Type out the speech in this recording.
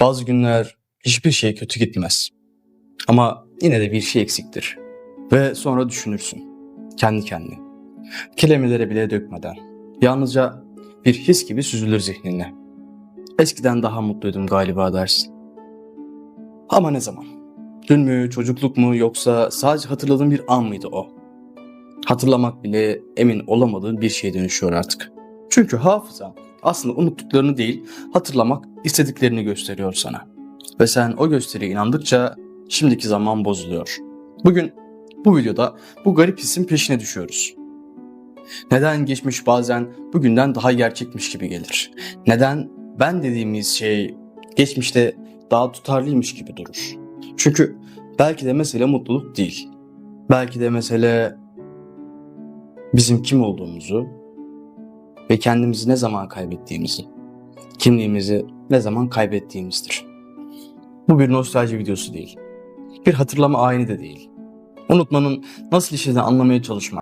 Bazı günler hiçbir şey kötü gitmez. Ama yine de bir şey eksiktir. Ve sonra düşünürsün. Kendi kendine. Kelimelere bile dökmeden. Yalnızca bir his gibi süzülür zihnine. Eskiden daha mutluydum galiba dersin. Ama ne zaman? Dün mü, çocukluk mu yoksa sadece hatırladığın bir an mıydı o? Hatırlamak bile emin olamadığın bir şeye dönüşüyor artık. Çünkü hafıza aslında unuttuklarını değil, hatırlamak istediklerini gösteriyor sana. Ve sen o gösteriye inandıkça şimdiki zaman bozuluyor. Bugün bu videoda bu garip hissin peşine düşüyoruz. Neden geçmiş bazen bugünden daha gerçekmiş gibi gelir? Neden ben dediğimiz şey geçmişte daha tutarlıymış gibi durur? Çünkü belki de mesele mutluluk değil. Belki de mesele bizim kim olduğumuzu ve kendimizi ne zaman kaybettiğimizi, kimliğimizi ne zaman kaybettiğimizdir. Bu bir nostalji videosu değil. Bir hatırlama ayini de değil. Unutmanın nasıl işlediğini anlamaya çalışmak.